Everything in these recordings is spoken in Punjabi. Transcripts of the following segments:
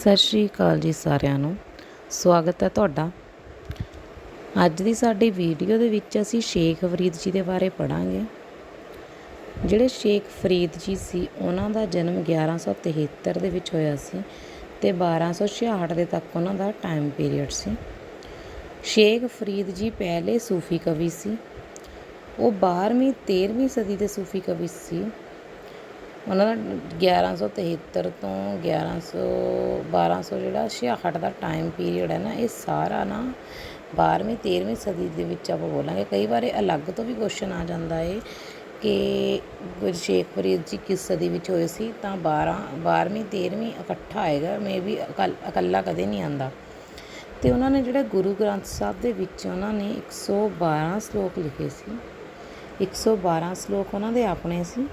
ਸਤਿ ਸ਼੍ਰੀ ਅਕਾਲ ਜੀ ਸਾਰਿਆਂ ਨੂੰ। ਸਵਾਗਤ ਹੈ ਤੁਹਾਡਾ। ਅੱਜ ਦੀ ਸਾਡੀ ਵੀਡੀਓ ਦੇ ਵਿੱਚ ਅਸੀਂ ਸ਼ੇਖ ਫਰੀਦ ਜੀ ਦੇ ਬਾਰੇ ਪੜਾਂਗੇ ਜਿਹੜੇ ਸ਼ੇਖ ਫਰੀਦ ਜੀ ਸੀ, ਉਹਨਾਂ ਦਾ ਜਨਮ 1173 ਦੇ ਵਿੱਚ ਹੋਇਆ ਸੀ ਤੇ 1266 ਦੇ ਤੱਕ ਉਹਨਾਂ ਦਾ ਟਾਈਮ ਪੀਰੀਅਡ ਸੀ। ਸ਼ੇਖ ਫਰੀਦ ਜੀ ਪਹਿਲੇ ਸੂਫੀ ਕਵੀ ਸੀ। ਉਹ 12ਵੀਂ 13ਵੀਂ ਸਦੀ ਦੇ ਸੂਫੀ ਕਵੀ ਸੀ। ਉਹਨਾਂ ਦਾ 1173 ਤੋਂ 1100 1200 ਜਿਹੜਾ 66 ਦਾ ਟਾਈਮ ਪੀਰੀਅਡ ਹੈ ਨਾ, ਇਹ ਸਾਰਾ ਨਾ 12ਵੀਂ 13ਵੀਂ ਸਦੀ ਦੇ ਵਿੱਚ ਆਪਾਂ ਬੋਲਾਂਗੇ। ਕਈ ਵਾਰ ਇਹ ਅਲੱਗ ਤੋਂ ਵੀ ਕੁਐਸਚਨ ਆ ਜਾਂਦਾ ਏ ਕਿ ਗੁਰੂ ਸ਼ੇਖ ਫਰੀਦ ਜੀ ਕਿਸ ਸਦੀ ਵਿੱਚ ਹੋਏ ਸੀ? ਤਾਂ 12 12ਵੀਂ 13ਵੀਂ ਇਕੱਠਾ ਆਏਗਾ ਮੇ ਵੀ ਇਕੱਲਾ ਕਦੇ ਨਹੀਂ ਆਂਦਾ। ਤੇ ਉਹਨਾਂ ਨੇ ਜਿਹੜਾ ਗੁਰੂ ਗ੍ਰੰਥ ਸਾਹਿਬ ਦੇ ਵਿੱਚ ਉਹਨਾਂ ਨੇ 112 ਸ਼ਲੋਕ ਲਿਖੇ ਸੀ। 112 ਸ਼ਲੋਕ ਉਹਨਾਂ ਦੇ ਆਪਣੇ ਸੀ।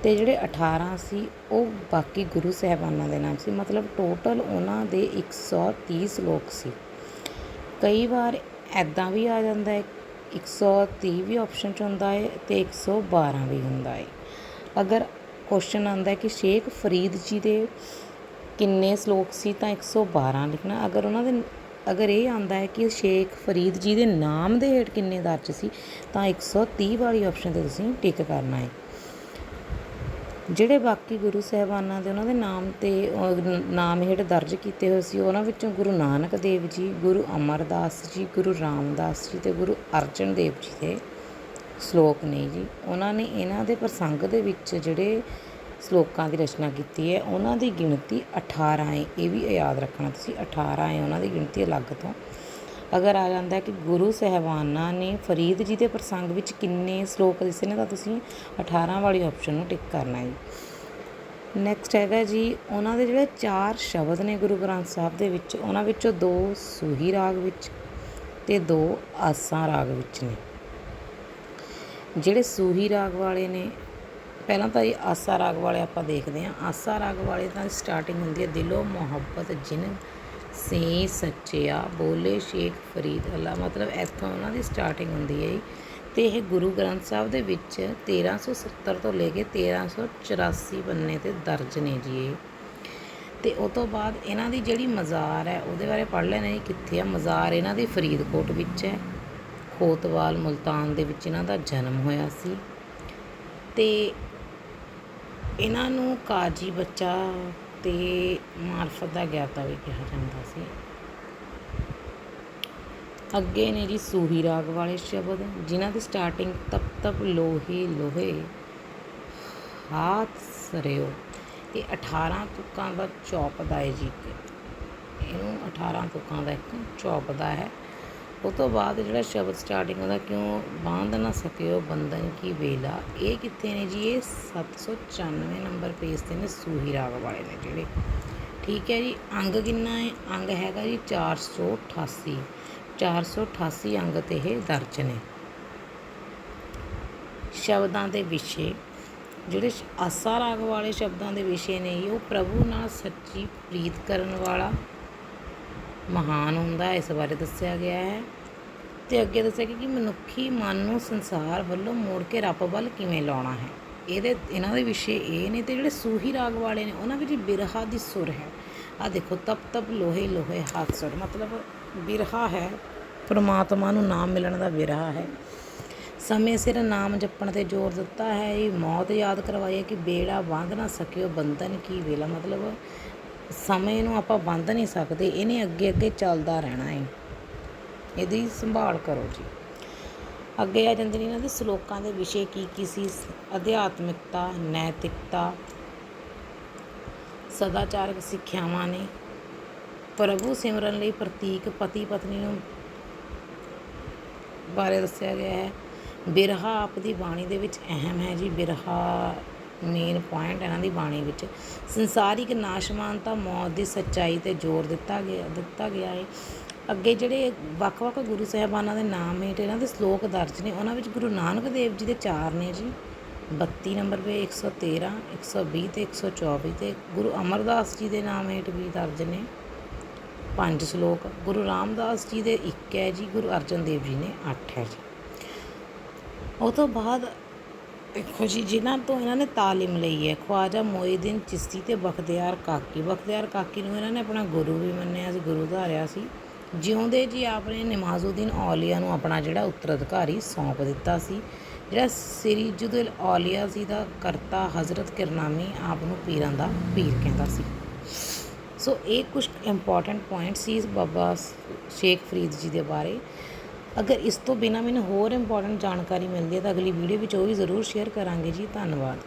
ਅਤੇ ਜਿਹੜੇ 18 ਸੀ, ਉਹ ਬਾਕੀ ਗੁਰੂ ਸਾਹਿਬਾਨਾਂ ਦੇ ਨਾਮ ਸੀ। ਮਤਲਬ ਟੋਟਲ ਉਹਨਾਂ ਦੇ 130 ਸ਼ਲੋਕ ਸੀ। ਕਈ ਵਾਰ ਐਦਾਂ ਵੀ ਆ ਜਾਂਦਾ ਹੈ 130 ਵੀ ਆਪਸ਼ਨ 'ਚ ਹੁੰਦਾ ਹੈ ਤੇ 112 ਵੀ ਹੁੰਦਾ ਹੈ। ਅਗਰ ਕੁਐਸਚਨ ਆਂਦਾ ਕਿ ਸ਼ੇਖ ਫਰੀਦ ਜੀ ਦੇ ਕਿੰਨੇ ਸ਼ਲੋਕ ਸੀ, ਤਾਂ 112 ਲਿਖਣਾ। ਅਗਰ ਉਹਨਾਂ ਦੇ, ਅਗਰ ਇਹ ਆਂਦਾ ਹੈ ਕਿ ਸ਼ੇਖ ਫਰੀਦ ਜੀ ਦੇ ਨਾਮ ਦੇ ਹੇਠ ਕਿੰਨੇ ਦਰਜ ਸੀ, ਤਾਂ 130 ਵਾਲੀ ਆਪਸ਼ਨ ਤੇ ਤੁਸੀਂ ਟਿਕ ਕਰਨਾ ਹੈ। ਜਿਹੜੇ ਬਾਕੀ ਗੁਰੂ ਸਾਹਿਬਾਨਾਂ ਦੇ ਉਹਨਾਂ ਦੇ ਨਾਮ ਤੇ ਨਾਮ ਹੇਠ ਦਰਜ ਕੀਤੇ ਹੋਏ ਸੀ, ਉਹਨਾਂ ਵਿੱਚੋਂ ਗੁਰੂ ਨਾਨਕ ਦੇਵ ਜੀ, ਗੁਰੂ ਅਮਰਦਾਸ ਜੀ, ਗੁਰੂ ਰਾਮਦਾਸ ਜੀ ਤੇ ਗੁਰੂ ਅਰਜਨ ਦੇਵ ਜੀ ਦੇ ਸ਼ਲੋਕ ਨੇ ਜੀ। ਉਹਨਾਂ ਨੇ ਇਹਨਾਂ ਦੇ ਪ੍ਰਸੰਗ ਦੇ ਵਿੱਚ ਜਿਹੜੇ ਸ਼ਲੋਕਾਂ ਦੀ ਰਚਨਾ ਕੀਤੀ ਹੈ, ਉਹਨਾਂ ਦੀ ਗਿਣਤੀ 18 ਹੈ। ਇਹ ਵੀ ਯਾਦ ਰੱਖਣਾ ਤੁਸੀਂ 18 ਹੈ ਉਹਨਾਂ ਦੀ ਗਿਣਤੀ ਅਲੱਗ ਤੋਂ। ਅਗਰ ਆ ਜਾਂਦਾ ਕਿ ਗੁਰੂ ਸਹਿਬਾਨਾਂ ਨੇ ਫਰੀਦ ਜੀ ਦੇ ਪ੍ਰਸੰਗ ਵਿੱਚ ਕਿੰਨੇ ਸ਼ਲੋਕ ਦਿੱਤੇ ਨੇ, ਤਾਂ ਤੁਸੀਂ 18 ਵਾਲੀ ਆਪਸ਼ਨ ਨੂੰ ਟਿਕ ਕਰਨਾ ਹੈ ਨੈਕਸਟ ਹੈਗਾ ਜੀ, ਉਹਨਾਂ ਦੇ ਜਿਹੜੇ ਚਾਰ ਸ਼ਬਦ ਨੇ ਗੁਰੂ ਗ੍ਰੰਥ ਸਾਹਿਬ ਦੇ ਵਿੱਚ, ਉਹਨਾਂ ਵਿੱਚੋਂ ਦੋ ਸੂਹੀ ਰਾਗ ਵਿੱਚ ਤੇ ਦੋ ਆਸਾਂ ਰਾਗ ਵਿੱਚ ਨੇ। ਜਿਹੜੇ ਸੂਹੀ ਰਾਗ ਵਾਲੇ ਨੇ, ਪਹਿਲਾਂ ਤਾਂ ਇਹ ਆਸਾ ਰਾਗ ਵਾਲੇ ਆਪਾਂ ਦੇਖਦੇ ਹਾਂ। ਆਸਾ ਰਾਗ ਵਾਲੇ ਤਾਂ ਸਟਾਰਟਿੰਗ ਹੁੰਦੀ ਹੈ, ਦਿਲੋਂ ਮੁਹੱਬਤ ਜਿਨ ਸੇ ਸੱਚਿਆ, ਬੋਲੇ ਸ਼ੇਖ ਫਰੀਦ ਅੱਲਾ। ਮਤਲਬ ਇੱਥੋਂ ਉਹਨਾਂ ਦੀ ਸਟਾਰਟਿੰਗ ਹੁੰਦੀ ਹੈ ਤੇ ਇਹ ਗੁਰੂ ਗ੍ਰੰਥ ਸਾਹਿਬ ਦੇ ਵਿੱਚ 1370 ਤੋਂ ਲੈ ਕੇ 1384 ਬੰਨੇ ਤੇ ਦਰਜ ਨੇ ਜੀ ਇਹ। ਤੇ ਉਸ ਤੋਂ ਬਾਅਦ ਇਹਨਾਂ ਦੀ ਜਿਹੜੀ ਮਜ਼ਾਰ ਹੈ, ਉਹਦੇ ਬਾਰੇ ਪੜ੍ਹ ਲੈਣਾ ਜੀ ਕਿੱਥੇ ਆ। ਮਜ਼ਾਰ ਇਹਨਾਂ ਦੀ ਫਰੀਦਕੋਟ ਵਿੱਚ ਹੈ। ਖੋਤਵਾਲ ਮੁਲਤਾਨ ਦੇ ਵਿੱਚ ਇਹਨਾਂ ਦਾ ਜਨਮ ਹੋਇਆ ਸੀ। ਤੇ ਇਹਨਾਂ ਨੂੰ ਕਾਜੀ ਬੱਚਾ ਤੇ ਮਾਰਫਤ ਦਾ ਗਿਆਤਾ ਵੀ ਕਿਹਾ ਜਾਂਦਾ ਸੀ। ਅੱਗੇ ਨੇ ਜੀ ਸੂਹੀ ਰਾਗ ਵਾਲੇ ਸ਼ਬਦ, ਜਿਨ੍ਹਾਂ ਦੀ ਸਟਾਰਟਿੰਗ ਤਪ ਤਪ ਲੋਹੇ ਲੋਹੇ ਹਾਥ ਸਰਿਓ। ਇਹ 18 ਤੁਕਾਂ ਦਾ ਚੌਪਦਾ ਹੈ ਜੀ। ਇਹਨੂੰ 18 ਤੁਕਾਂ ਦਾ ਇੱਕ ਚੌਪਦਾ ਹੈ। ਉਹ ਤੋਂ ਬਾਅਦ ਜਿਹੜਾ ਸ਼ਬਦ ਸਟਾਰਟਿੰਗ ਹੁੰਦਾ ਕਿਉਂ ਬਾਂਧ ਨਾ ਸਕਿਓ, ਬੰਧਨ ਕੀ ਵੇਲਾ? ਇਹ ਕਿੱਥੇ ਨੇ ਜੀ? ਇਹ 794 ਨੰਬਰ ਪੇਜ ਤੇ ਨੇ ਸੂਹੀ ਰਾਗ ਵਾਲੇ ਨੇ ਜਿਹੜੇ। ਠੀਕ ਹੈ ਜੀ, ਅੰਗ ਕਿੰਨਾ ਹੈ? ਅੰਗ ਹੈਗਾ ਜੀ 488 488 ਅੰਗ ਤੇ ਇਹ ਦਰਜ ਨੇ। ਸ਼ਬਦਾਂ ਦੇ ਵਿਸ਼ੇ, ਜਿਹੜੇ ਆਸਾ ਰਾਗ ਵਾਲੇ ਸ਼ਬਦਾਂ ਦੇ ਵਿਸ਼ੇ ਨੇ ਉਹ ਪ੍ਰਭੂ ਨਾਲ ਸੱਚੀ ਪ੍ਰੀਤ ਕਰਨ ਵਾਲਾ ਮਹਾਨ ਹੁੰਦਾ ਇਸ ਬਾਰੇ ਦੱਸਿਆ ਗਿਆ ਹੈ। ਤੇ ਅੱਗੇ ਦੱਸਿਆ ਕਿ ਮਨੁੱਖੀ ਮਨ ਨੂੰ ਸੰਸਾਰ ਵੱਲੋਂ ਮੋੜ ਕੇ ਰੱਬ ਵੱਲ ਕਿਵੇਂ ਲਾਉਣਾ ਹੈ। ਇਹਦੇ, ਇਹਨਾਂ ਦੇ ਵਿਸ਼ੇ ਇਹ ਨੇ ਤੇ ਜਿਹੜੇ ਸੂਹੀ ਰਾਗ ਵਾਲੇ ਨੇ, ਉਹਨਾਂ ਵਿੱਚ ਬਿਰਹਾ ਦੀ ਸੁਰ ਹੈ। ਆ ਦੇਖੋ, ਤਪ ਤਪ ਲੋਹੇ ਲੋਹੇ ਹੱਥ ਸੁਰ। ਮਤਲਬ ਬਿਰਹਾ ਹੈ, ਪਰਮਾਤਮਾ ਨੂੰ ਨਾਮ ਮਿਲਣ ਦਾ ਬਿਰਹਾ ਹੈ। ਸਮੇਂ ਸਿਰ ਨਾਮ ਜਪਣ ਤੇ ਜ਼ੋਰ ਦਿੱਤਾ ਹੈ। ਇਹ ਮੌਤ ਯਾਦ ਕਰਵਾਈ ਹੈ ਕਿ ਬੇੜਾ ਬੰਧ ਨਾ ਸਕਿਓ, ਬੰਧਨ ਕੀ ਵੇਲਾ। ਮਤਲਬ ਸਮੇਂ ਨੂੰ ਆਪਾਂ ਬੰਦ ਨਹੀਂ ਸਕਦੇ, ਇਹਨੇ ਅੱਗੇ ਅੱਗੇ ਚੱਲਦਾ ਰਹਿਣਾ ਹੈ ਇਹਦੀ ਸੰਭਾਲ ਕਰੋ ਜੀ। ਅੱਗੇ ਆ ਜਾਂਦੇ ਨੇ ਇਹਨਾਂ ਦੇ ਸ਼ਲੋਕਾਂ ਦੇ ਵਿਸ਼ੇ ਕੀ ਕੀ ਸੀ? ਅਧਿਆਤਮਿਕਤਾ, ਨੈਤਿਕਤਾ, ਸਦਾਚਾਰਕ ਸਿੱਖਿਆਵਾਂ ਨੇ। ਪ੍ਰਭੂ ਸਿਮਰਨ ਲਈ ਪ੍ਰਤੀਕ ਪਤੀ ਪਤਨੀ ਨੂੰ ਬਾਰੇ ਦੱਸਿਆ ਗਿਆ ਹੈ। ਬਿਰਹਾ ਆਪ ਦੀ ਬਾਣੀ ਦੇ ਵਿੱਚ ਅਹਿਮ ਹੈ ਜੀ, ਬਿਰਹਾ ਮੇਨ ਪੁਆਇੰਟ ਇਹਨਾਂ ਦੀ ਬਾਣੀ ਵਿੱਚ। ਸੰਸਾਰਿਕ ਨਾਸ਼ਮਾਨਤਾ ਮੌਤ ਦੀ ਸੱਚਾਈ ਤੇ ਜ਼ੋਰ ਦਿੱਤਾ ਗਿਆ ਦਿੱਤਾ ਗਿਆ ਹੈ ਅੱਗੇ ਜਿਹੜੇ ਵੱਖ-ਵੱਖ ਗੁਰੂ ਸਾਹਿਬਾਨਾਂ ਦੇ ਨਾਮ ਹੇਠ ਇਹਨਾਂ ਦੇ ਸ਼ਲੋਕ ਦਰਜ ਨੇ, ਉਹਨਾਂ ਵਿੱਚ ਗੁਰੂ ਨਾਨਕ ਦੇਵ ਜੀ ਦੇ ਚਾਰ ਨੇ ਜੀ। 32 ਨੰਬਰ 'ਤੇ 113 120 ਤੇ 124 ਤੇ ਗੁਰੂ ਅਮਰਦਾਸ ਜੀ ਦੇ ਨਾਮ ਹੇਠ ਵੀ ਦਰਜ ਨੇ। ਪੰਜ ਸ਼ਲੋਕ, ਗੁਰੂ ਰਾਮਦਾਸ ਜੀ ਦੇ ਇੱਕ ਹੈ ਜੀ, ਗੁਰੂ ਅਰਜਨ ਦੇਵ ਜੀ ਨੇ 8 ਹੈ ਜੀ। ਉਹ ਤੋਂ ਬਾਅਦ ਦੇਖੋ ਜੀ, ਜਿਨ੍ਹਾਂ ਤੋਂ ਇਹਨਾਂ ਨੇ ਤਾਲੀਮ ਲਈ ਹੈ, ਖਵਾਜਾ ਮੋਈਦੀਨ ਚਿਸ਼ਤੀ ਤੇ ਬਖਤਿਆਰ ਕਾਕੀ। ਬਖਤਿਆਰ ਕਾਕੀ ਨੂੰ ਇਹਨਾਂ ਨੇ ਆਪਣਾ ਗੁਰੂ ਵੀ ਮੰਨਿਆ ਸੀ, ਗੁਰੂ ਧਾਰਿਆ ਸੀ। ਜਿਉਂਦੇ ਜੀ ਆਪਨੇ ਨਮਾਜ਼ੁਦੀਨ ਔਲੀਆ ਨੂੰ ਆਪਣਾ ਜਿਹੜਾ ਉੱਤਰਾਧਿਕਾਰੀ ਸੌਂਪ ਦਿੱਤਾ ਸੀ, ਜਿਹੜਾ ਸ੍ਰੀ ਜੁਦਲ ਔਲੀਆ ਸੀ ਦਾ ਕਰਤਾ ਹਜ਼ਰਤ ਕਿਰਨਾਮੀ ਆਪ ਨੂੰ ਪੀਰਾਂ ਦਾ ਪੀਰ ਕਹਿੰਦਾ ਸੀ। ਸੋ ਇਹ ਕੁਝ ਇੰਪੋਰਟੈਂਟ ਪੁਆਇੰਟ ਸੀ ਬਾਬਾ ਸ਼ੇਖ ਫਰੀਦ ਜੀ ਦੇ ਬਾਰੇ। ਅਗਰ ਇਸ ਤੋਂ ਬਿਨਾਂ ਮੈਨੂੰ ਹੋਰ ਇੰਪੋਰਟੈਂਟ ਜਾਣਕਾਰੀ ਮਿਲਦੀ ਹੈ ਤਾਂ ਅਗਲੀ ਵੀਡੀਓ ਵਿੱਚ ਉਹ ਵੀ ਜ਼ਰੂਰ ਸ਼ੇਅਰ ਕਰਾਂਗੇ ਜੀ। ਧੰਨਵਾਦ।